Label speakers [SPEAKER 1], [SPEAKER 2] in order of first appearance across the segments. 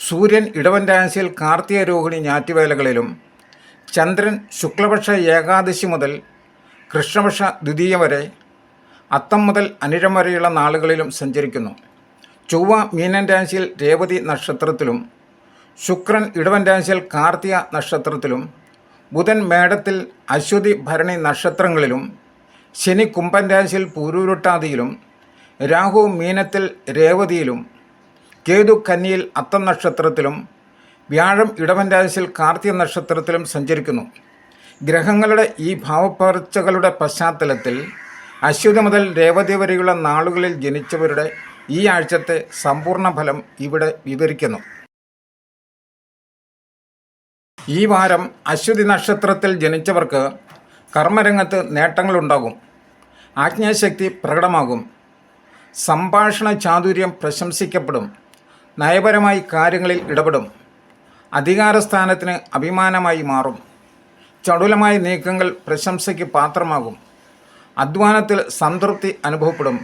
[SPEAKER 1] സൂര്യൻ ഇടവൻ രാശിയിൽ കാർത്തിക രോഹിണി ഞാറ്റുവേലകളിലും ചന്ദ്രൻ ശുക്ലപക്ഷ ഏകാദശി മുതൽ കൃഷ്ണപക്ഷ ദ്വിതീയ വരെ അത്തം മുതൽ അനിഴം വരെയുള്ള നാളുകളിലും സഞ്ചരിക്കുന്നു. ചൊവ്വ മീനൻ രാശിയിൽ രേവതി നക്ഷത്രത്തിലും ശുക്രൻ ഇടവൻ രാശിയിൽ കാർത്തിക നക്ഷത്രത്തിലും ബുധൻ മേടത്തിൽ അശ്വതി ഭരണി നക്ഷത്രങ്ങളിലും ശനി കുംഭൻ രാശിയിൽ പൂരൂരുട്ടാതിയിലും രാഹു മീനത്തിൽ രേവതിയിലും കേതു കന്നിയിൽ അത്തം നക്ഷത്രത്തിലും വ്യാഴം ഇടവൻ രാശിയിൽ കാർത്തിക നക്ഷത്രത്തിലും സഞ്ചരിക്കുന്നു. ഗ്രഹങ്ങളുടെ ഈ ഭാവപ്പകർച്ചകളുടെ പശ്ചാത്തലത്തിൽ അശ്വതി മുതൽ രേവതി വരെയുള്ള നാളുകളിൽ ജനിച്ചവരുടെ ഈ ആഴ്ചത്തെ സമ്പൂർണ ഫലം ഇവിടെ വിവരിക്കുന്നു. ഈ വാരം അശ്വതി നക്ഷത്രത്തിൽ ജനിച്ചവർക്ക് കർമ്മരംഗത്ത് നേട്ടങ്ങളുണ്ടാകും. ആജ്ഞാശക്തി പ്രകടമാകും. സംഭാഷണ ചാതുര്യം പ്രശംസിക്കപ്പെടും. നയപരമായി കാര്യങ്ങളിൽ ഇടപെടും. അധികാരസ്ഥാനത്തിന് അഭിമാനമായി മാറും. ചടുലമായ നീക്കങ്ങൾ പ്രശംസയ്ക്ക് പാത്രമാകും. അധ്വാനത്തിൽ സംതൃപ്തി അനുഭവപ്പെടും.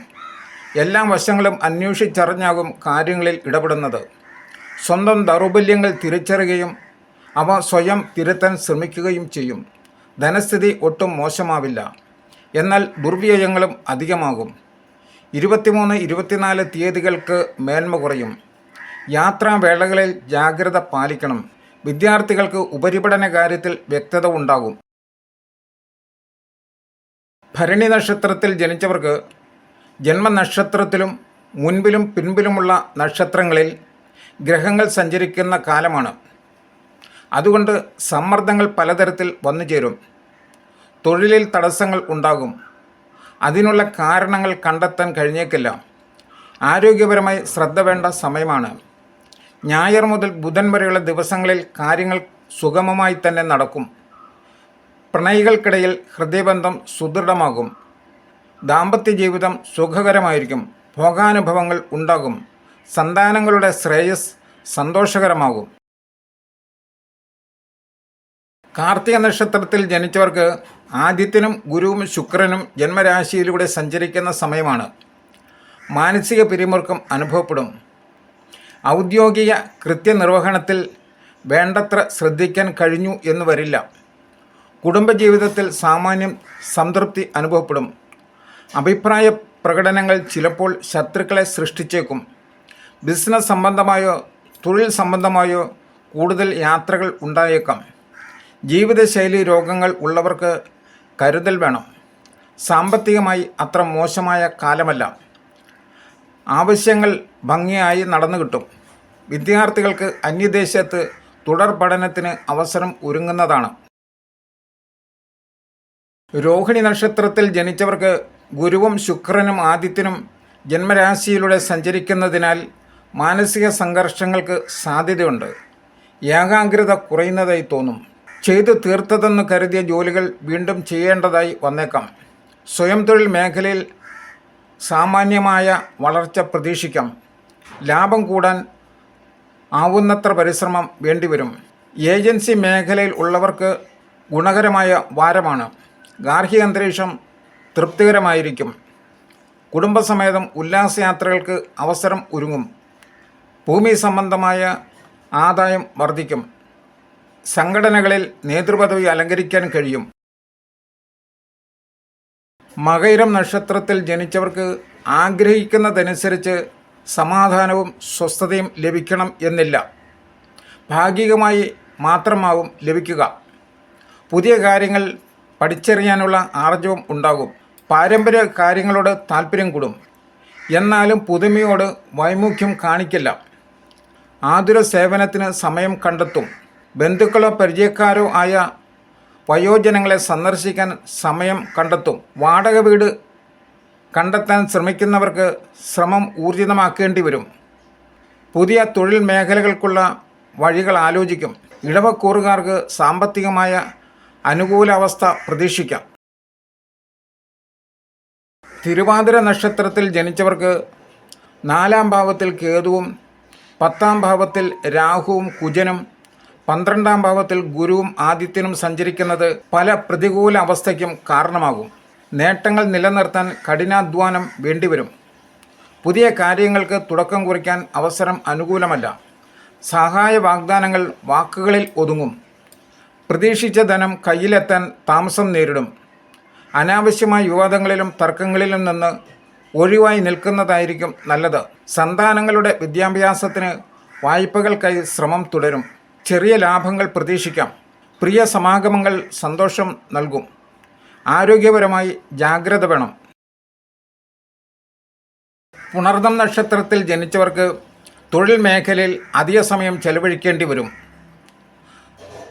[SPEAKER 1] എല്ലാ വശങ്ങളും അന്വേഷിച്ചറിഞ്ഞാകും കാര്യങ്ങളിൽ ഇടപെടുന്നത്. സ്വന്തം ദൗർബല്യങ്ങൾ തിരിച്ചറിയുകയും അവ സ്വയം തിരുത്താൻ ശ്രമിക്കുകയും ചെയ്യും. ധനസ്ഥിതി ഒട്ടും മോശമാവില്ല. എന്നാൽ ദുർവ്യയങ്ങളും അധികമാകും. ഇരുപത്തിമൂന്ന് ഇരുപത്തിനാല് തീയതികൾക്ക് മേന്മ കുറയും. യാത്രാവേളകളിൽ ജാഗ്രത പാലിക്കണം. വിദ്യാർത്ഥികൾക്ക് ഉപരിപഠന കാര്യത്തിൽ വ്യക്തത ഉണ്ടാകും. ഭരണി നക്ഷത്രത്തിൽ ജനിച്ചവർക്ക് ജന്മനക്ഷത്രത്തിലും മുൻപിലും പിൻപിലുമുള്ള നക്ഷത്രങ്ങളിൽ ഗ്രഹങ്ങൾ സഞ്ചരിക്കുന്ന കാലമാണ്. അതുകൊണ്ട് സമ്മർദ്ദങ്ങൾ പലതരത്തിൽ വന്നു ചേരും. തൊഴിലിൽ തടസ്സങ്ങൾ ഉണ്ടാകും. അതിനുള്ള കാരണങ്ങൾ കണ്ടെത്താൻ കഴിഞ്ഞേക്കില്ല. ആരോഗ്യപരമായി ശ്രദ്ധ വേണ്ട സമയമാണ്. ഞായർ മുതൽ ബുധൻ വരെയുള്ള ദിവസങ്ങളിൽ കാര്യങ്ങൾ സുഗമമായി തന്നെ നടക്കും. പ്രണയികൾക്കിടയിൽ ഹൃദയബന്ധം സുദൃഢമാകും. ദാമ്പത്യ ജീവിതം സുഖകരമായിരിക്കും. ഭോഗാനുഭവങ്ങൾ ഉണ്ടാകും. സന്താനങ്ങളുടെ ശ്രേയസ് സന്തോഷകരമാകും. കാർത്തിക നക്ഷത്രത്തിൽ ജനിച്ചവർക്ക് ആദിത്യനും ഗുരുവും ശുക്രനും ജന്മരാശിയിലൂടെ സഞ്ചരിക്കുന്ന സമയമാണ്. മാനസിക പിരിമുറുക്കം അനുഭവപ്പെടും. ഔദ്യോഗിക കൃത്യനിർവഹണത്തിൽ വേണ്ടത്ര ശ്രദ്ധിക്കാൻ കഴിഞ്ഞു എന്ന് വരില്ല. കുടുംബജീവിതത്തിൽ സാമാന്യം സംതൃപ്തി അനുഭവപ്പെടും. അഭിപ്രായ പ്രകടനങ്ങൾ ചിലപ്പോൾ ശത്രുക്കളെ സൃഷ്ടിച്ചേക്കും. ബിസിനസ് സംബന്ധമായോ തൊഴിൽ സംബന്ധമായോ കൂടുതൽ യാത്രകൾ ഉണ്ടായേക്കാം. ജീവിതശൈലി രോഗങ്ങൾ ഉള്ളവർക്ക് കരുതൽ വേണം. സാമ്പത്തികമായി അത്ര മോശമായ കാലമല്ല. ആവശ്യങ്ങൾ ഭംഗിയായി നടന്നു കിട്ടും. വിദ്യാർത്ഥികൾക്ക് അന്യദേശത്ത് തുടർ പഠനത്തിന് അവസരം ഒരുങ്ങുന്നതാണ്. രോഹിണി നക്ഷത്രത്തിൽ ജനിച്ചവർക്ക് ഗുരുവും ശുക്രനും ആദിത്യനും ജന്മരാശിയിലൂടെ സഞ്ചരിക്കുന്നതിനാൽ മാനസിക സംഘർഷങ്ങൾക്ക് സാധ്യതയുണ്ട്. ഏകാഗ്രത കുറയുന്നതായി തോന്നും. ചെയ്തു തീർത്തതെന്ന് കരുതിയ ജോലികൾ വീണ്ടും ചെയ്യേണ്ടതായി വന്നേക്കാം. സ്വയം തൊഴിൽ മേഖലയിൽ സാമാന്യമായ വളർച്ച പ്രതീക്ഷിക്കാം. ലാഭം കൂടാൻ ആവുന്നത്ര പരിശ്രമം വേണ്ടിവരും. ഏജൻസി മേഖലയിൽ ഉള്ളവർക്ക് ഗുണകരമായ വാരമാണ്. ഗാർഹിക അന്തരീക്ഷം തൃപ്തികരമായിരിക്കും. കുടുംബസമേതം ഉല്ലാസയാത്രകൾക്ക് അവസരം ഒരുങ്ങും. ഭൂമി സംബന്ധമായ ആദായം വർദ്ധിക്കും. സംഘടനകളിൽ നേതൃപദവി അലങ്കരിക്കാൻ കഴിയും. മകയിരം നക്ഷത്രത്തിൽ ജനിച്ചവർക്ക് ആഗ്രഹിക്കുന്നതനുസരിച്ച് സമാധാനവും സ്വസ്ഥതയും ലഭിക്കണം എന്നില്ല. ഭാഗികമായി മാത്രമാവും ലഭിക്കുക. പുതിയ കാര്യങ്ങൾ പഠിച്ചറിയാനുള്ള ആർജവും ഉണ്ടാകും. പാരമ്പര്യ കാര്യങ്ങളോട് താല്പര്യം കൂടും. എന്നാലും പുതുമയോട് വൈമുഖ്യം കാണിക്കില്ല. ആതുര സേവനത്തിന് സമയം കണ്ടെത്തും. ബന്ധുക്കളോ പരിചയക്കാരോ ആയ വയോജനങ്ങളെ സന്ദർശിക്കാൻ സമയം കണ്ടെത്തും. വാടക വീട് കണ്ടെത്താൻ ശ്രമിക്കുന്നവർക്ക് ശ്രമം ഊർജിതമാക്കേണ്ടി വരും. പുതിയ തൊഴിൽ മേഖലകൾക്കുള്ള വഴികൾ ആലോചിക്കും. ഇടവക്കൂറുകാർക്ക് സാമ്പത്തികമായ അനുകൂലാവസ്ഥ പ്രതീക്ഷിക്കാം. തിരുവാതിര നക്ഷത്രത്തിൽ ജനിച്ചവർക്ക് നാലാം ഭാവത്തിൽ കേതുവും പത്താം ഭാവത്തിൽ രാഹുവും കുജനും പന്ത്രണ്ടാം ഭാവത്തിൽ ഗുരുവും ആദിത്യനും സഞ്ചരിക്കുന്നത് പല പ്രതികൂല അവസ്ഥയ്ക്കും കാരണമാകും. നേട്ടങ്ങൾ നിലനിർത്താൻ കഠിനാധ്വാനം വേണ്ടിവരും. പുതിയ കാര്യങ്ങൾക്ക് തുടക്കം കുറിക്കാൻ അവസരം അനുകൂലമല്ല. സഹായ വാഗ്ദാനങ്ങൾ വാക്കുകളിൽ ഒതുങ്ങും. പ്രതീക്ഷിച്ച ധനം കയ്യിലെത്താൻ താമസം നേരിടും. അനാവശ്യമായ വിവാദങ്ങളിലും തർക്കങ്ങളിലും നിന്ന് ഒഴിവായി നിൽക്കുന്നതായിരിക്കും നല്ലത്. സന്താനങ്ങളുടെ വിദ്യാഭ്യാസത്തിന് വായ്പകൾക്കായി ശ്രമം തുടരും. ചെറിയ ലാഭങ്ങൾ പ്രതീക്ഷിക്കാം. പ്രിയ സമാഗമങ്ങൾ സന്തോഷം നൽകും. ആരോഗ്യപരമായി ജാഗ്രത വേണം. പുണർദം നക്ഷത്രത്തിൽ ജനിച്ചവർക്ക് തൊഴിൽ മേഖലയിൽ അധിക സമയം ചെലവഴിക്കേണ്ടി വരും.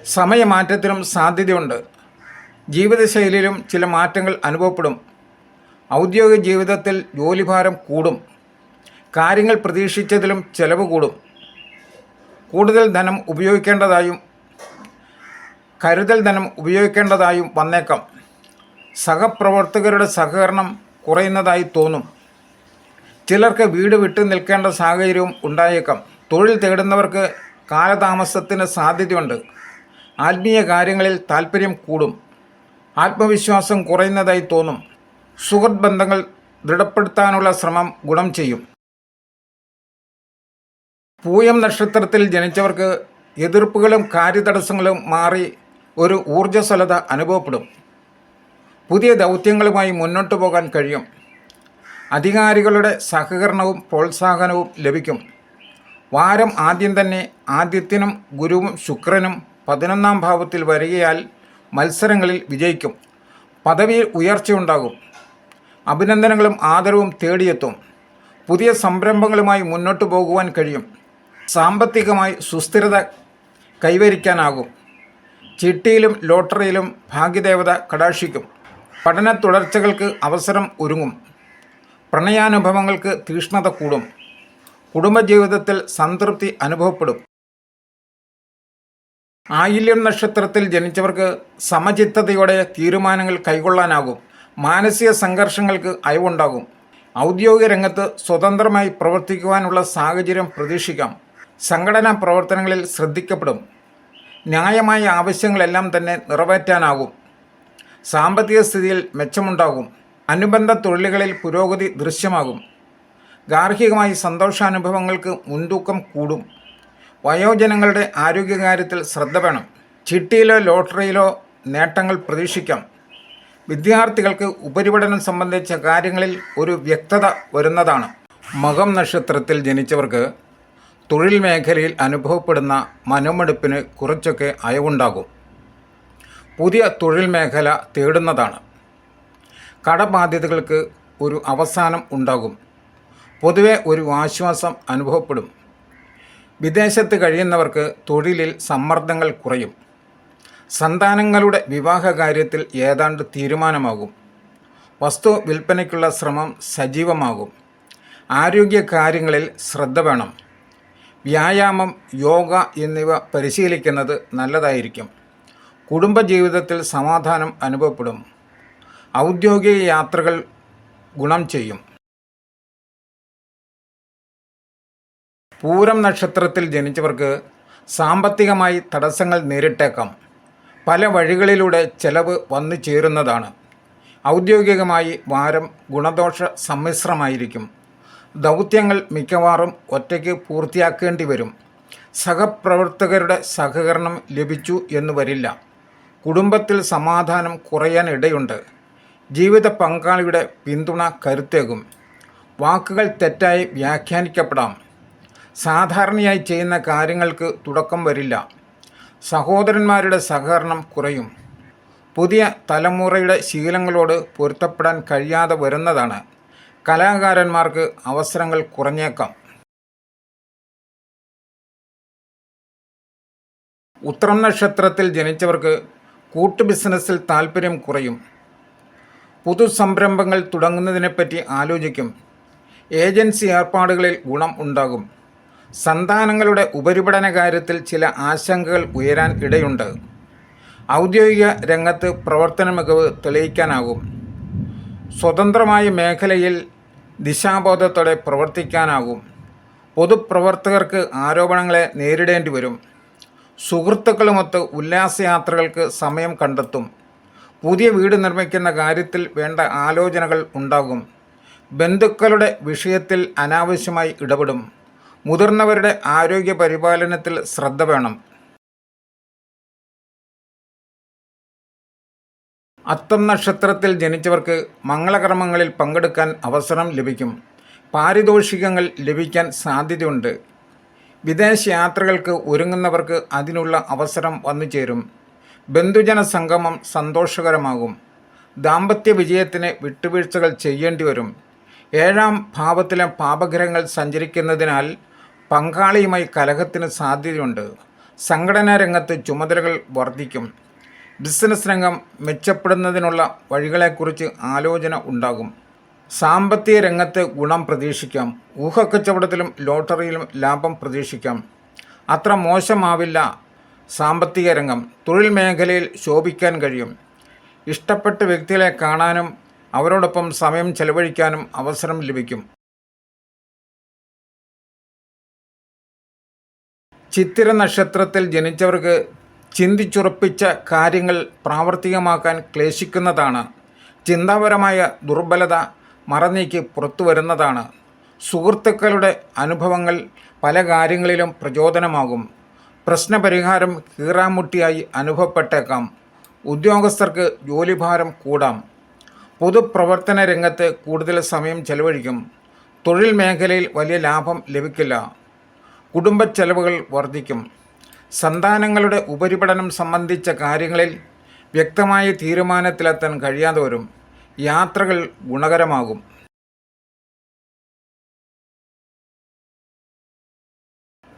[SPEAKER 1] സമയമാറ്റത്തിനും സാധ്യതയുണ്ട്. ജീവിതശൈലിയിലും ചില മാറ്റങ്ങൾ അനുഭവപ്പെടും. ഔദ്യോഗിക ജീവിതത്തിൽ ജോലിഭാരം കൂടും. കാര്യങ്ങൾ പ്രതീക്ഷിച്ചതിലും ചെലവ് കൂടും. കൂടുതൽ ധനം ഉപയോഗിക്കേണ്ടതായും കരുതൽ ധനം ഉപയോഗിക്കേണ്ടതായും വന്നേക്കാം. സഹപ്രവർത്തകരുടെ സഹകരണം കുറയുന്നതായി തോന്നും. ചിലർക്ക് വീട് വിട്ടു നിൽക്കേണ്ട സാഹചര്യവും ഉണ്ടായേക്കാം. തൊഴിൽ തേടുന്നവർക്ക് കാലതാമസത്തിന് സാധ്യതയുണ്ട്. ആത്മീയ കാര്യങ്ങളിൽ താല്പര്യം കൂടും. ആത്മവിശ്വാസം കുറയുന്നതായി തോന്നും. സുഹൃത് ബന്ധങ്ങൾ ദൃഢപ്പെടുത്താനുള്ള ശ്രമം ഗുണം ചെയ്യും. പൂയം നക്ഷത്രത്തിൽ ജനിച്ചവർക്ക് എതിർപ്പുകളും കാര്യതടസ്സങ്ങളും മാറി ഒരു ഊർജസ്വലത അനുഭവപ്പെടും. പുതിയ ദൗത്യങ്ങളുമായി മുന്നോട്ട് പോകാൻ കഴിയും. അധികാരികളുടെ സഹകരണവും പ്രോത്സാഹനവും ലഭിക്കും. വാരം ആദ്യം തന്നെ ആദിത്യനും ഗുരുവും ശുക്രനും പതിനൊന്നാം ഭാവത്തിൽ വരികയാൽ മത്സരങ്ങളിൽ വിജയിക്കും. പദവിയിൽ ഉയർച്ചയുണ്ടാകും അഭിനന്ദനങ്ങളും ആദരവും തേടിയെത്തും. പുതിയ സംരംഭങ്ങളുമായി മുന്നോട്ട് പോകുവാൻ കഴിയും. സാമ്പത്തികമായി സുസ്ഥിരത കൈവരിക്കാനാകും. ചിട്ടിയിലും ലോട്ടറിയിലും ഭാഗ്യദേവത കടാക്ഷിക്കും. പഠന തുടർച്ചകൾക്ക് അവസരം ഒരുങ്ങും. പ്രണയാനുഭവങ്ങൾക്ക് തീഷ്ണത കൂടും. കുടുംബജീവിതത്തിൽ സംതൃപ്തി അനുഭവപ്പെടും. ആയില്യം നക്ഷത്രത്തിൽ ജനിച്ചവർക്ക് സമചിത്തതയോടെ തീരുമാനങ്ങൾ കൈക്കൊള്ളാനാകും മാനസിക സംഘർഷങ്ങൾക്ക് അയവുണ്ടാകും. ഔദ്യോഗിക രംഗത്ത് സ്വതന്ത്രമായി പ്രവർത്തിക്കുവാനുള്ള സാഹചര്യം പ്രതീക്ഷിക്കാം. സംഘടനാ പ്രവർത്തനങ്ങളിൽ ശ്രദ്ധിക്കപ്പെടും. ന്യായമായ ആവശ്യങ്ങളെല്ലാം തന്നെ നിറവേറ്റാനാകും. സാമ്പത്തിക സ്ഥിതിയിൽ മെച്ചമുണ്ടാകും. അനുബന്ധ തൊഴിലുകളിൽ പുരോഗതി ദൃശ്യമാകും. ഗാർഹികമായി സന്തോഷാനുഭവങ്ങൾക്ക് മുൻതൂക്കം കൂടും. വയോജനങ്ങളുടെ ആരോഗ്യകാര്യത്തിൽ ശ്രദ്ധ വേണം. ചിട്ടിയിലോ ലോട്ടറിയിലോ നേട്ടങ്ങൾ പ്രതീക്ഷിക്കാം. വിദ്യാർത്ഥികൾക്ക് ഉപരിപഠനം സംബന്ധിച്ച കാര്യങ്ങളിൽ ഒരു വ്യക്തത വരുന്നതാണ്. മകം നക്ഷത്രത്തിൽ ജനിച്ചവർക്ക് തൊഴിൽ മേഖലയിൽ അനുഭവപ്പെടുന്ന മനോമടുപ്പിന് കുറച്ചൊക്കെ അയവുണ്ടാകും. പുതിയ തൊഴിൽ മേഖല തേടുന്നതാണ്. കടബാധ്യതകൾക്ക് ഒരു അവസാനം ഉണ്ടാകും. പൊതുവെ ഒരു ആശ്വാസം അനുഭവപ്പെടും. വിദേശത്ത് കഴിയുന്നവർക്ക് തൊഴിലിൽ സമ്മർദ്ദങ്ങൾ കുറയും. സന്താനങ്ങളുടെ വിവാഹ കാര്യത്തിൽ ഏതാണ്ട് തീരുമാനമാകും. വസ്തു വിൽപ്പനയ്ക്കുള്ള ശ്രമം സജീവമാകും. ആരോഗ്യ കാര്യങ്ങളിൽ ശ്രദ്ധ വേണം. വ്യായാമം യോഗ എന്നിവ പരിശീലിക്കുന്നത് നല്ലതായിരിക്കും. കുടുംബജീവിതത്തിൽ സമാധാനം അനുഭവപ്പെടും. ഔദ്യോഗിക യാത്രകൾ ഗുണം ചെയ്യും. പൂരം നക്ഷത്രത്തിൽ ജനിച്ചവർക്ക് സാമ്പത്തികമായി തടസ്സങ്ങൾ നേരിട്ടേക്കാം. പല വഴികളിലൂടെ ചെലവ് വന്നു ചേരുന്നതാണ്. ഔദ്യോഗികമായി വാരം ഗുണദോഷ സമ്മിശ്രമായിരിക്കും. ദൗത്യങ്ങൾ മിക്കവാറും ഒറ്റയ്ക്ക് പൂർത്തിയാക്കേണ്ടി വരും. സഹപ്രവർത്തകരുടെ സഹകരണം ലഭിച്ചു എന്ന് വരില്ല. കുടുംബത്തിൽ സമാധാനം കുറയാൻ ഇടയുണ്ട്. ജീവിത പങ്കാളിയുടെ പിന്തുണ കരുത്തേകും. വാക്കുകൾ തെറ്റായി വ്യാഖ്യാനിക്കപ്പെടാം. സാധാരണയായി ചെയ്യുന്ന കാര്യങ്ങൾക്ക് തുടക്കം വരില്ല. സഹോദരന്മാരുടെ സഹകരണം കുറയും. പുതിയ തലമുറയുടെ ശീലങ്ങളോട് പൊരുത്തപ്പെടാൻ കഴിയാതെ വരുന്നതാണ്. കലാകാരന്മാർക്ക് അവസരങ്ങൾ കുറഞ്ഞേക്കാം. ഉത്രം നക്ഷത്രത്തിൽ ജനിച്ചവർക്ക് കൂട്ടു ബിസിനസ്സിൽ താല്പര്യം കുറയും. പുതു സംരംഭങ്ങൾ തുടങ്ങുന്നതിനെപ്പറ്റി ആലോചിക്കും. ഏജൻസി ഏർപ്പാടുകളിൽ ഗുണം ഉണ്ടാകും. സന്താനങ്ങളുടെ ഉപരിപഠന കാര്യത്തിൽ ചില ആശങ്കകൾ ഉയരാൻ ഇടയുണ്ട്. ഔദ്യോഗിക രംഗത്ത് പ്രവർത്തന മികവ് തെളിയിക്കാനാകും. സ്വതന്ത്രമായ മേഖലയിൽ ദിശാബോധത്തോടെ പ്രവർത്തിക്കാനാകും. പൊതുപ്രവർത്തകർക്ക് ആരോപണങ്ങളെ നേരിടേണ്ടി വരും. സുഹൃത്തുക്കളുമൊത്ത് ഉല്ലാസയാത്രകൾക്ക് സമയം കണ്ടെത്തും. പുതിയ വീട് നിർമ്മിക്കുന്ന കാര്യത്തിൽ വേണ്ട ആലോചനകൾ ഉണ്ടാകും. ബന്ധുക്കളുടെ വിഷയത്തിൽ അനാവശ്യമായി ഇടപെടും. മുതിർന്നവരുടെ ആരോഗ്യ പരിപാലനത്തിൽ ശ്രദ്ധ വേണം. അത്തം നക്ഷത്രത്തിൽ ജനിച്ചവർക്ക് മംഗളകർമ്മങ്ങളിൽ പങ്കെടുക്കാൻ അവസരം ലഭിക്കും. പാരിതോഷികങ്ങൾ ലഭിക്കാൻ സാധ്യതയുണ്ട്. വിദേശ യാത്രകൾക്ക് ഒരുങ്ങുന്നവർക്ക് അതിനുള്ള അവസരം വന്നു ചേരും. ബന്ധുജന സംഗമം സന്തോഷകരമാകും. ദാമ്പത്യ വിജയത്തിന് വിട്ടുവീഴ്ചകൾ ചെയ്യേണ്ടി വരും. ഏഴാം ഭാവത്തിലെ പാപഗ്രഹങ്ങൾ സഞ്ചരിക്കുന്നതിനാൽ പങ്കാളിയുമായി കലഹത്തിന് സാധ്യതയുണ്ട്. സംഘടനാ രംഗത്ത് ചുമതലകൾ വർദ്ധിക്കും. ബിസിനസ് രംഗം മെച്ചപ്പെടുന്നതിനുള്ള വഴികളെക്കുറിച്ച് ആലോചന ഉണ്ടാകും. സാമ്പത്തിക രംഗത്ത് ഗുണം പ്രതീക്ഷിക്കാം. ഊഹക്കച്ചവടത്തിലും ലോട്ടറിയിലും ലാഭം പ്രതീക്ഷിക്കാം. അത്ര മോശമാവില്ല സാമ്പത്തിക രംഗം. തൊഴിൽ മേഖലയിൽ ശോഭിക്കാൻ കഴിയും. ഇഷ്ടപ്പെട്ട വ്യക്തികളെ കാണാനും അവരോടൊപ്പം സമയം ചെലവഴിക്കാനും അവസരം ലഭിക്കും. ചിത്തിര നക്ഷത്രത്തിൽ ജനിച്ചവർക്ക് ചിന്തിച്ചുറപ്പിച്ച കാര്യങ്ങൾ പ്രാവർത്തികമാക്കാൻ ക്ലേശിക്കുന്നതാണ്. ചിന്താപരമായ ദുർബലത മറന്നേക്ക് പുറത്തു വരുന്നതാണ് സുഹൃത്തുക്കളുടെ അനുഭവങ്ങൾ പല കാര്യങ്ങളിലും പ്രചോദനമാകും. പ്രശ്നപരിഹാരം കീറാമുട്ടിയായി അനുഭവപ്പെട്ടേക്കാം. ഉദ്യോഗസ്ഥർക്ക് ജോലിഭാരം കൂടാം. പൊതുപ്രവർത്തന രംഗത്ത് കൂടുതൽ സമയം ചെലവഴിക്കും. തൊഴിൽ മേഖലയിൽ വലിയ ലാഭം ലഭിക്കില്ല. കുടുംബ ചെലവുകൾ വർദ്ധിക്കും. സന്താനങ്ങളുടെ ഉപരിപഠനം സംബന്ധിച്ച കാര്യങ്ങളിൽ വ്യക്തമായ തീരുമാനത്തിലെത്താൻ കഴിയാത്തവരും യാത്രകൾ ഗുണകരമാകും.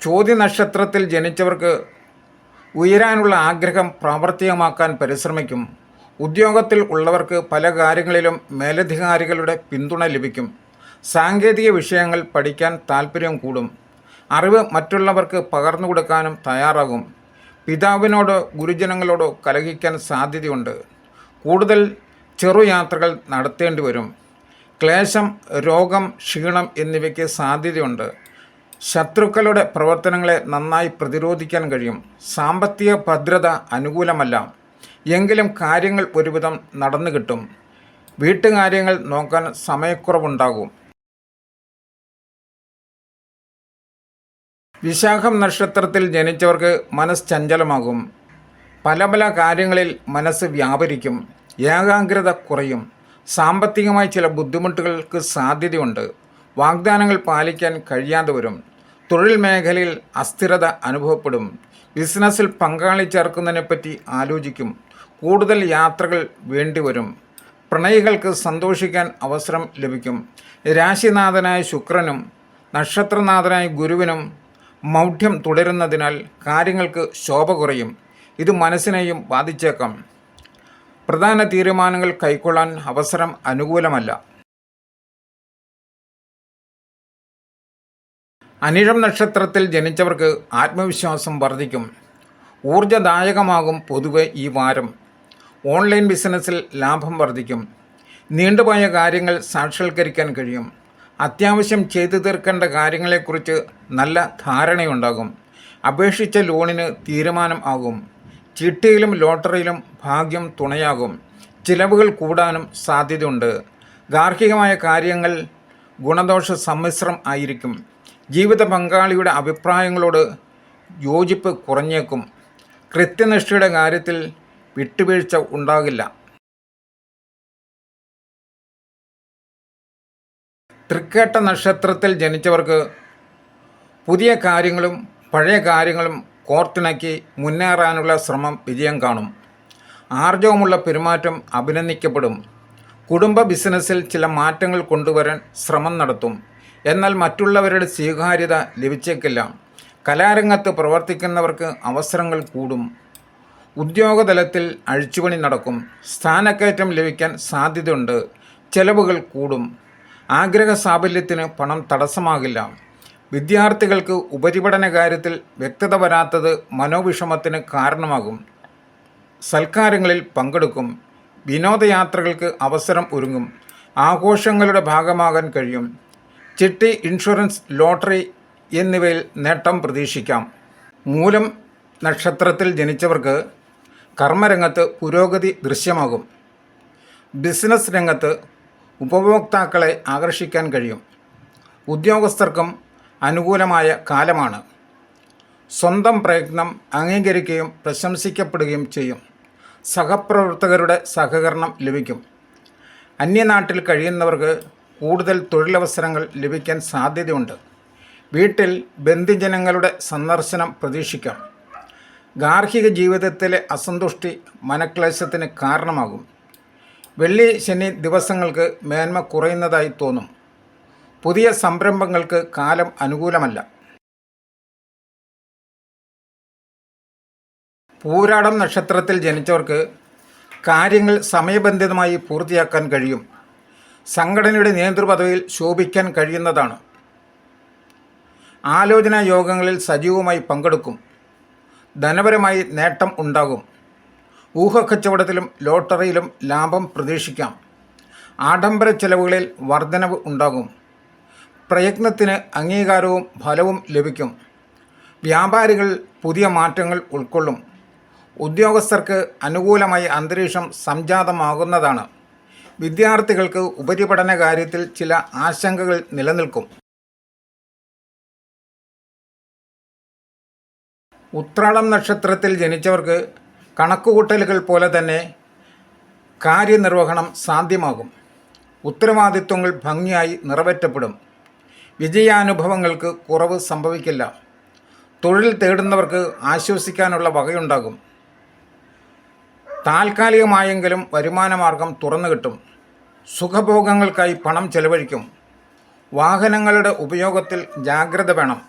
[SPEAKER 1] ചോദ്യ നക്ഷത്രത്തിൽ ജനിച്ചവർക്ക് ഉയരാനുള്ള ആഗ്രഹം പ്രാവർത്തികമാക്കാൻ പരിശ്രമിക്കും. ഉദ്യോഗത്തിൽ ഉള്ളവർക്ക് പല കാര്യങ്ങളിലും മേലധികാരികളുടെ പിന്തുണ ലഭിക്കും. സാങ്കേതിക വിഷയങ്ങൾ പഠിക്കാൻ താൽപ്പര്യം കൂടും. അറിവ് മറ്റുള്ളവർക്ക് പകർന്നു കൊടുക്കാനും തയ്യാറാകും. പിതാവിനോടോ ഗുരുജനങ്ങളോടോ കലഹിക്കാൻ സാധ്യതയുണ്ട്. കൂടുതൽ ചെറുയാത്രകൾ നടത്തേണ്ടി വരും. ക്ലേശം രോഗം ക്ഷീണം എന്നിവയ്ക്ക് സാധ്യതയുണ്ട്. ശത്രുക്കളുടെ പ്രവർത്തനങ്ങളെ നന്നായി പ്രതിരോധിക്കാൻ കഴിയും. സാമ്പത്തിക ഭദ്രത അനുകൂലമല്ല. എങ്കിലും കാര്യങ്ങൾ ഒരുവിധം നടന്നു കിട്ടും. വീട്ടുകാര്യങ്ങൾ നോക്കാൻ സമയക്കുറവുണ്ടാകും. വിശാഖം നക്ഷത്രത്തിൽ ജനിച്ചവർക്ക് മനസ്സ് ചഞ്ചലമാകും. പല പല കാര്യങ്ങളിൽ മനസ്സ് വ്യാപരിക്കും. ഏകാഗ്രത കുറയും. സാമ്പത്തികമായി ചില ബുദ്ധിമുട്ടുകൾക്ക് സാധ്യതയുണ്ട്. വാഗ്ദാനങ്ങൾ പാലിക്കാൻ കഴിയാതെ വരും. തൊഴിൽ മേഖലയിൽ അസ്ഥിരത അനുഭവപ്പെടും. ബിസിനസ്സിൽ പങ്കാളി ചേർക്കുന്നതിനെപ്പറ്റി ആലോചിക്കും. കൂടുതൽ യാത്രകൾ വേണ്ടിവരും പ്രണയികൾക്ക് സന്തോഷിക്കാൻ അവസരം ലഭിക്കും. രാശിനാഥനായ ശുക്രനും നക്ഷത്രനാഥനായ ഗുരുവിനും മൗഢ്യം തുടരുന്നതിനാൽ കാര്യങ്ങൾക്ക് ശോഭ കുറയും. ഇത് മനസ്സിനെയും ബാധിച്ചേക്കാം. പ്രധാന തീരുമാനങ്ങൾ കൈക്കൊള്ളാൻ അവസരം അനുകൂലമല്ല. അനിഴം നക്ഷത്രത്തിൽ ജനിച്ചവർക്ക് ആത്മവിശ്വാസം വർദ്ധിക്കും. ഊർജദായകമാകും പൊതുവെ ഈ വാരം. ഓൺലൈൻ ബിസിനസ്സിൽ ലാഭം വർദ്ധിക്കും. നീണ്ടുപോയ കാര്യങ്ങൾ സാക്ഷാത്കരിക്കാൻ കഴിയും. അത്യാവശ്യം ചെയ്തു തീർക്കേണ്ട കാര്യങ്ങളെക്കുറിച്ച് നല്ല ധാരണയുണ്ടാകും. അപേക്ഷിച്ച ലോണിന് തീരുമാനം ആകും. ചിട്ടിയിലും ലോട്ടറിയിലും ഭാഗ്യം തുണയാകും. ചിലവുകൾ കൂടാനും സാധ്യതയുണ്ട്. ഗാർഹികമായ കാര്യങ്ങൾ ഗുണദോഷ സമ്മിശ്രം ആയിരിക്കും. ജീവിത പങ്കാളിയുടെ അഭിപ്രായങ്ങളോട് യോജിപ്പ് കുറഞ്ഞേക്കും. കൃത്യനിഷ്ഠയുടെ കാര്യത്തിൽ വിട്ടുവീഴ്ച ഉണ്ടാകില്ല. തൃക്കേട്ട നക്ഷത്രത്തിൽ ജനിച്ചവർക്ക് പുതിയ കാര്യങ്ങളും പഴയ കാര്യങ്ങളും കോർത്തിണക്കി മുന്നേറാനുള്ള ശ്രമം വിജയം കാണും. ആർജവമുള്ള പെരുമാറ്റം അഭിനന്ദിക്കപ്പെടും. കുടുംബ ബിസിനസ്സിൽ ചില മാറ്റങ്ങൾ കൊണ്ടുവരാൻ ശ്രമം നടത്തും. എന്നാൽ മറ്റുള്ളവരുടെ സ്വീകാര്യത ലഭിച്ചേക്കില്ല. കലാരംഗത്ത് പ്രവർത്തിക്കുന്നവർക്ക് അവസരങ്ങൾ കൂടും. ഉദ്യോഗതലത്തിൽ അഴിച്ചുപണി നടക്കും. സ്ഥാനക്കയറ്റം ലഭിക്കാൻ സാധ്യതയുണ്ട്. ചെലവുകൾ കൂടും. ആഗ്രഹ സാഫല്യത്തിന് പണം തടസ്സമാകില്ല. വിദ്യാർത്ഥികൾക്ക് ഉപരിപഠന കാര്യത്തിൽ വ്യക്തത വരാത്തത് മനോവിഷമത്തിന് കാരണമാകും. സൽക്കാരങ്ങളിൽ പങ്കെടുക്കും. വിനോദയാത്രകൾക്ക് അവസരം ഒരുങ്ങും. ആഘോഷങ്ങളുടെ ഭാഗമാകാൻ കഴിയും. ചിട്ടി ഇൻഷുറൻസ് ലോട്ടറി എന്നിവയിൽ നേട്ടം പ്രതീക്ഷിക്കാം. മൂലം നക്ഷത്രത്തിൽ ജനിച്ചവർക്ക് കർമ്മരംഗത്ത് പുരോഗതി ദൃശ്യമാകും. ബിസിനസ് രംഗത്ത് ഉപഭോക്താക്കളെ ആകർഷിക്കാൻ കഴിയും. ഉദ്യോഗസ്ഥർക്കും അനുകൂലമായ കാലമാണ്. സ്വന്തം പ്രയത്നം അംഗീകരിക്കുകയും പ്രശംസിക്കപ്പെടുകയും ചെയ്യും. സഹപ്രവർത്തകരുടെ സഹകരണം ലഭിക്കും. അന്യനാട്ടിൽ കഴിയുന്നവർക്ക് കൂടുതൽ തൊഴിലവസരങ്ങൾ ലഭിക്കാൻ സാധ്യതയുണ്ട്. വീട്ടിൽ ബന്ധുജനങ്ങളുടെ സന്ദർശനം പ്രതീക്ഷിക്കാം. ഗാർഹിക ജീവിതത്തിലെ അസന്തുഷ്ടി മനക്ലേശത്തിന് കാരണമാകും. വെള്ളി ശനി ദിവസങ്ങൾക്ക് മേന്മ കുറയുന്നതായി തോന്നും. പുതിയ സംരംഭങ്ങൾക്ക് കാലം അനുകൂലമല്ല. പൂരാടം നക്ഷത്രത്തിൽ ജനിച്ചവർക്ക് കാര്യങ്ങൾ സമയബന്ധിതമായി പൂർത്തിയാക്കാൻ കഴിയും. സംഘടനയുടെ നേതൃപദവിയിൽ ശോഭിക്കാൻ കഴിയുന്നതാണ്. ആലോചനാ യോഗങ്ങളിൽ സജീവമായി പങ്കെടുക്കും. ധനപരമായി നേട്ടം ഉണ്ടാകും. ഊഹക്കച്ചവടത്തിലും ലോട്ടറിയിലും ലാഭം പ്രതീക്ഷിക്കാം. ആഡംബര ചെലവുകളിൽ വർധനവ് ഉണ്ടാകും. പ്രയത്നത്തിന് അംഗീകാരവും ഫലവും ലഭിക്കും. വ്യാപാരികൾ പുതിയ മാറ്റങ്ങൾ ഉൾക്കൊള്ളും. ഉദ്യോഗസ്ഥർക്ക് അനുകൂലമായ അന്തരീക്ഷം സംജാതമാകുന്നതാണ്. വിദ്യാർത്ഥികൾക്ക് ഉപരിപഠന കാര്യത്തിൽ ചില ആശങ്കകൾ നിലനിൽക്കും. ഉത്രാടം നക്ഷത്രത്തിൽ ജനിച്ചവർക്ക് കണക്കുകൂട്ടലുകൾ പോലെ തന്നെ കാര്യനിർവഹണം സാധ്യമാകും. ഉത്തരവാദിത്വങ്ങൾ ഭംഗിയായി നിറവേറ്റപ്പെടും. വിജയാനുഭവങ്ങൾക്ക് കുറവ് സംഭവിക്കില്ല. തൊഴിൽ തേടുന്നവർക്ക് ആശ്വസിക്കാനുള്ള വകയുണ്ടാകും. താൽക്കാലികമായെങ്കിലും വരുമാനമാർഗം തുറന്നു കിട്ടും. സുഖഭോഗങ്ങൾക്കായി പണം ചെലവഴിക്കും. വാഹനങ്ങളുടെ ഉപയോഗത്തിൽ ജാഗ്രത വേണം.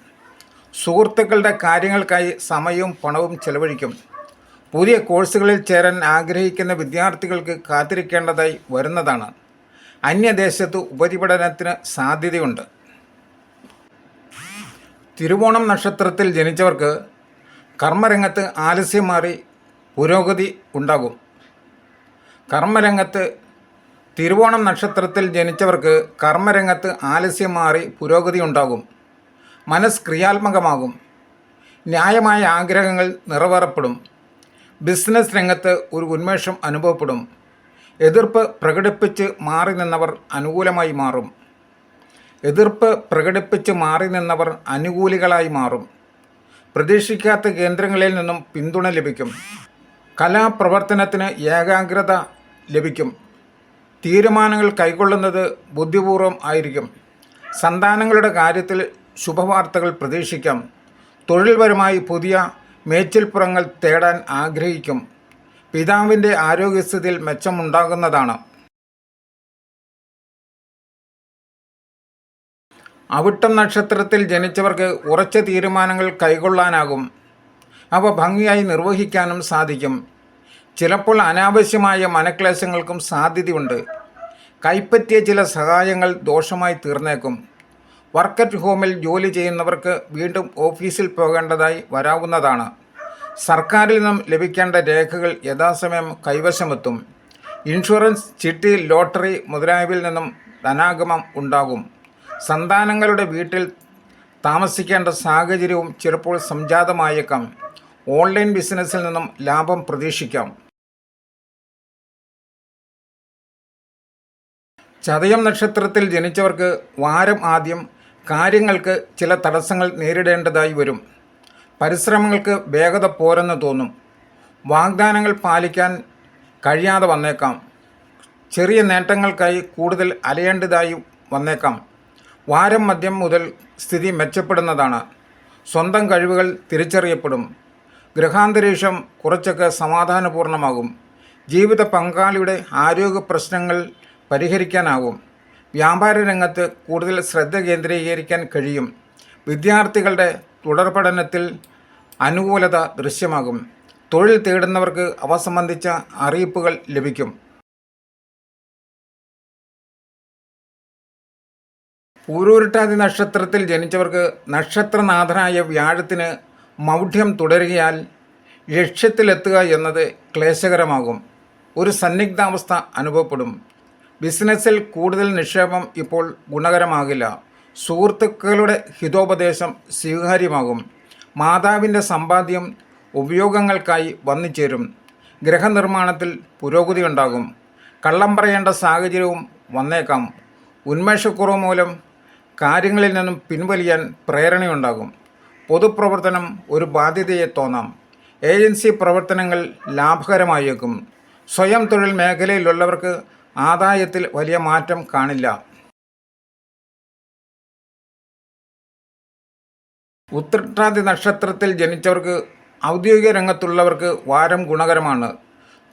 [SPEAKER 1] സുഹൃത്തുക്കളുടെ കാര്യങ്ങൾക്കായി സമയവും പണവും ചെലവഴിക്കും. പുതിയ കോഴ്സുകളിൽ ചേരാൻ ആഗ്രഹിക്കുന്ന വിദ്യാർത്ഥികൾക്ക് കാത്തിരിക്കേണ്ടതായി വരുന്നതാണ്. അന്യദേശത്ത് ഉപരിപഠനത്തിന് സാധ്യതയുണ്ട്. തിരുവോണം നക്ഷത്രത്തിൽ ജനിച്ചവർക്ക് കർമ്മരംഗത്ത് ആലസ്യം മാറി പുരോഗതി ഉണ്ടാകും. കർമ്മരംഗത്ത് തിരുവോണം നക്ഷത്രത്തിൽ ജനിച്ചവർക്ക് കർമ്മരംഗത്ത് ആലസ്യം മാറി പുരോഗതി ഉണ്ടാകും. മനസ്സ് ക്രിയാത്മകമാകും. ന്യായമായ ആഗ്രഹങ്ങൾ നിറവേറപ്പെടും. ബിസിനസ് രംഗത്ത് ഒരു ഉന്മേഷം അനുഭവപ്പെടും. എതിർപ്പ് പ്രകടിപ്പിച്ച് മാറി നിന്നവർ അനുകൂലമായി മാറും. എതിർപ്പ് പ്രകടിപ്പിച്ച് മാറി നിന്നവർ അനുകൂലികളായി മാറും. പ്രതീക്ഷിക്കാത്ത കേന്ദ്രങ്ങളിൽ നിന്നും പിന്തുണ ലഭിക്കും. കലാപ്രവർത്തനത്തിന് ഏകാഗ്രത ലഭിക്കും. തീരുമാനങ്ങൾ കൈക്കൊള്ളുന്നത് ബുദ്ധിപൂർവം ആയിരിക്കും. സന്താനങ്ങളുടെ കാര്യത്തിൽ ശുഭവാർത്തകൾ പ്രതീക്ഷിക്കാം. തൊഴിൽപരമായി പുതിയ മേച്ചിൽപ്പുറങ്ങൾ തേടാൻ ആഗ്രഹിക്കും. പിതാവിന്റെ ആരോഗ്യസ്ഥിതിയിൽ മെച്ചമുണ്ടാകുന്നതാണ്. അവിട്ടം നക്ഷത്രത്തിൽ ജനിച്ചവർക്ക് ഉറച്ച തീരുമാനങ്ങൾ കൈകൊള്ളാനാകും. അവ ഭംഗിയായി നിർവഹിക്കാനും സാധിക്കും. ചിലപ്പോൾ അനാവശ്യമായ മനക്ലേശങ്ങൾക്കും സാധ്യതയുണ്ട്. കൈപ്പറ്റിയ ചില സഹായങ്ങൾ ദോഷമായി തീർന്നേക്കും. വർക്ക് അറ്റ് ഹോമിൽ ജോലി ചെയ്യുന്നവർക്ക് വീണ്ടും ഓഫീസിൽ പോകേണ്ടതായി വരാവുന്നതാണ്. സർക്കാരിൽ നിന്നും ലഭിക്കേണ്ട രേഖകൾ യഥാസമയം കൈവശമെത്തും. ഇൻഷുറൻസ് ചിട്ടി ലോട്ടറി മുതലായവയിൽ നിന്നും ധനാഗമം ഉണ്ടാകും. സന്താനങ്ങളുടെ വീട്ടിൽ താമസിക്കേണ്ട സാഹചര്യവും ചിലപ്പോൾ സംജാതമായേക്കാം. ഓൺലൈൻ ബിസിനസ്സിൽ നിന്നും ലാഭം പ്രതീക്ഷിക്കാം. ചതയം നക്ഷത്രത്തിൽ ജനിച്ചവർക്ക് വാരം ആദ്യം കാര്യങ്ങൾക്ക് ചില തടസ്സങ്ങൾ നേരിടേണ്ടതായി വരും. പരിശ്രമങ്ങൾക്ക് വേഗത പോരെന്ന് തോന്നും. വാഗ്ദാനങ്ങൾ പാലിക്കാൻ കഴിയാതെ വന്നേക്കാം. ചെറിയ നേട്ടങ്ങൾക്കായി കൂടുതൽ അലയേണ്ടതായി വന്നേക്കാം. വാരം മദ്യം മുതൽ സ്ഥിതി മെച്ചപ്പെടുന്നതാണ്. സ്വന്തം കഴിവുകൾ തിരിച്ചറിയപ്പെടും. ഗൃഹാന്തരീക്ഷം കുറച്ചൊക്കെ സമാധാനപൂർണമാകും ജീവിത പങ്കാളിയുടെ ആരോഗ്യ പ്രശ്നങ്ങൾ പരിഹരിക്കാനാകും. വ്യാപാര രംഗത്ത് കൂടുതൽ ശ്രദ്ധ കേന്ദ്രീകരിക്കാൻ കഴിയും. വിദ്യാർത്ഥികളുടെ തുടർ പഠനത്തിൽ അനുകൂലത ദൃശ്യമാകും. തൊഴിൽ തേടുന്നവർക്ക് അവ സംബന്ധിച്ച അറിയിപ്പുകൾ ലഭിക്കും. പൂരൂരുട്ടാതി നക്ഷത്രത്തിൽ ജനിച്ചവർക്ക് നക്ഷത്രനാഥനായ വ്യാഴത്തിന് മൗഢ്യം തുടരുകയാൽ ലക്ഷ്യത്തിലെത്തുക എന്നത് ക്ലേശകരമാകും. ഒരു സന്നിഗ്ധാവസ്ഥ അനുഭവപ്പെടും. ബിസിനസ്സിൽ കൂടുതൽ നിക്ഷേപം ഇപ്പോൾ ഗുണകരമാകില്ല. സുഹൃത്തുക്കളുടെ ഹിതോപദേശം സ്വീകാര്യമാകും. മാതാവിന്റെ സമ്പാദ്യം ഉപയോഗങ്ങൾക്കായി വന്നുചേരും. ഗ്രഹനിർമ്മാണത്തിൽ പുരോഗതി ഉണ്ടാകും കള്ളം പറയേണ്ട സാഹചര്യവും വന്നേക്കാം. ഉന്മേഷക്കുറവ് മൂലം കാര്യങ്ങളിൽ നിന്നും പിൻവലിയാൻ പ്രേരണയുണ്ടാകും. പൊതുപ്രവർത്തനം ഒരു ബാധ്യതയെ തോന്നാം. ഏജൻസി പ്രവർത്തനങ്ങൾ ലാഭകരമായേക്കും. സ്വയം തൊഴിൽ മേഖലയിലുള്ളവർക്ക് ആദായത്തിൽ വലിയ മാറ്റം കാണില്ല. ഉത്രട്ടാതി നക്ഷത്രത്തിൽ ജനിച്ചവർക്ക് ഔദ്യോഗിക രംഗത്തുള്ളവർക്ക് വാരം ഗുണകരമാണ്.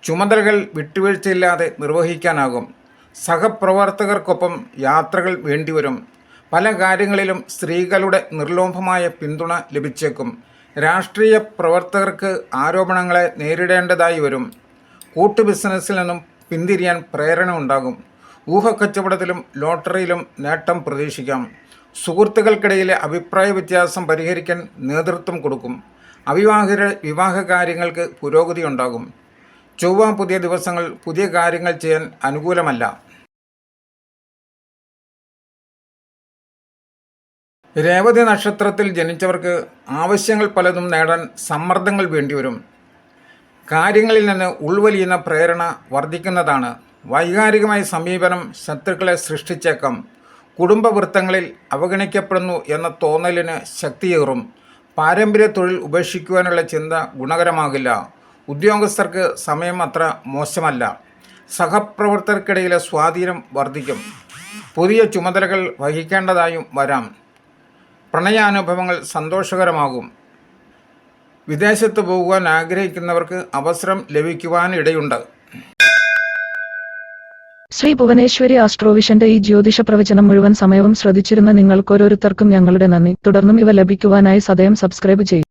[SPEAKER 1] ചുമതലകൾ വിട്ടുവീഴ്ചയില്ലാതെ നിർവഹിക്കാനാകും. സഹപ്രവർത്തകർക്കൊപ്പം യാത്രകൾ വേണ്ടിവരും. പല കാര്യങ്ങളിലും സ്ത്രീകളുടെ നിർലോഭമായ പിന്തുണ ലഭിച്ചേക്കും. രാഷ്ട്രീയ പ്രവർത്തകർക്ക് ആരോപണങ്ങളെ നേരിടേണ്ടതായി വരും. കൂട്ടു ബിസിനസ്സിൽ നിന്നും പിന്തിരിയാൻ പ്രേരണ ഉണ്ടാകും. ഊഹക്കച്ചവടത്തിലും ലോട്ടറിയിലും നേട്ടം പ്രതീക്ഷിക്കാം. സുഹൃത്തുക്കൾക്കിടയിലെ അഭിപ്രായ വ്യത്യാസം പരിഹരിക്കാൻ നേതൃത്വം കൊടുക്കും. അവിവാഹിത വിവാഹ കാര്യങ്ങൾക്ക് പുരോഗതി ഉണ്ടാകും. ചൊവ്വ പുതിയ ദിവസങ്ങൾ പുതിയ കാര്യങ്ങൾ ചെയ്യാൻ അനുകൂലമല്ല. രേവതി നക്ഷത്രത്തിൽ ജനിച്ചവർക്ക് ആവശ്യങ്ങൾ പലതും നേടാൻ സമ്മർദ്ദങ്ങൾ വേണ്ടിവരും. കാര്യങ്ങളിൽ നിന്ന് ഉൾവലിയുന്ന പ്രേരണ വർദ്ധിക്കുന്നതാണ്. വൈകാരികമായ സമീപനം ശത്രുക്കളെ സൃഷ്ടിച്ചേക്കാം. കുടുംബവൃത്തങ്ങളിൽ അവഗണിക്കപ്പെടുന്നു എന്ന തോന്നലിന് ശക്തിയേറും. പാരമ്പര്യ തൊഴിൽ ഉപേക്ഷിക്കുവാനുള്ള ചിന്ത ഗുണകരമാകില്ല. ഉദ്യോഗസ്ഥർക്ക് സമയം അത്ര മോശമല്ല. സഹപ്രവർത്തകർക്കിടയിലെ സ്വാധീനം വർദ്ധിക്കും. പുതിയ ചുമതലകൾ വഹിക്കേണ്ടതായും വരാം. പ്രണയാനുഭവങ്ങൾ സന്തോഷകരമാകും. വിദേശത്ത് പോകുവാൻ ആഗ്രഹിക്കുന്നവർക്ക് അവസരം ലഭിക്കുവാൻ ഇടയുണ്ട്
[SPEAKER 2] ശ്രീ ഭുവനേശ്വരി ആസ്ട്രോവിഷന്റെ ഈ ജ്യോതിഷ പ്രവചനം മുഴുവൻ സമയവും ശ്രദ്ധിച്ചിരുന്ന നിങ്ങൾക്കോരോരുത്തർക്കും ഞങ്ങളുടെ നന്ദി. തുടർന്നും ഇവ ലഭിക്കുവാനായി സദയം സബ്സ്ക്രൈബ് ചെയ്യും.